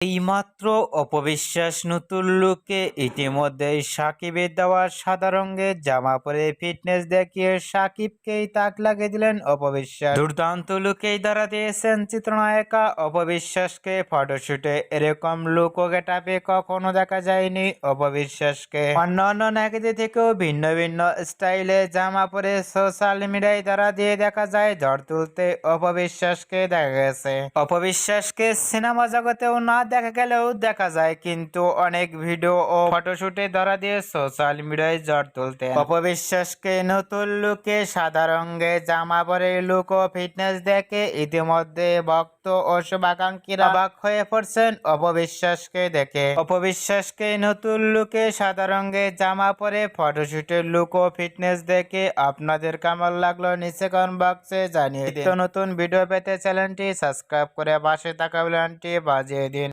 এইমাত্র অপবিশ্বাস নতুন লুকে ইতিমধ্যেই সাকিবের দেওয়া সাদা রঙের জামা পরে ফিটনেস দেখিয়ে সাকিবকেই তাক লাগিয়ে দিলেন অপবিশ্বাস। দুর্দান্ত লুকেই দ্বারা দিয়েছেন চিত্রনায়িকা অপবিশ্বাসকে। ফটোশুটে এরকম লুক ও গেটাপে কখনো দেখা যায়নি অপবিশ্বাসকে। অন্যান্য নায়িকাদের থেকেও ভিন্ন ভিন্ন স্টাইলে জামা পরে সোশ্যাল মিডিয়ায় দ্বারা দিয়ে দেখা যায়, ঝড় তুলতে অপবিশ্বাসকে দেখা গেছে। অপবিশ্বাসকে সিনেমা জগতেও না দেখা গেলেও দেখা যায়, কিন্তু অনেক ভিডিও ও ফটোশুটে ধরা দিয়ে সোশ্যাল মিডিয়ায় ঝড় তুলতে অপবিশ্বাসকে নতুন লুকে, সাদা রঙে জামা পরে লুক ও ফিটনেস দেখে ইতিমধ্যে ভক্ত ও শুভাকাঙ্ক্ষীরা অবাক হয়ে পড়ছেন অপবিশ্বাসকে দেখে। অপবিশ্বাসকে নতুন লুকে, সাদা রঙের জামা পরে ফটোশুটের লুক ও ফিটনেস দেখে আপনাদের কেমন লাগল নিচে কমেন্ট বক্সে জানিয়ে দিন। নতুন ভিডিও পেতে চ্যানেলটি সাবস্ক্রাইব করে পাশে থাকা বেলটি বাজিয়ে দিন।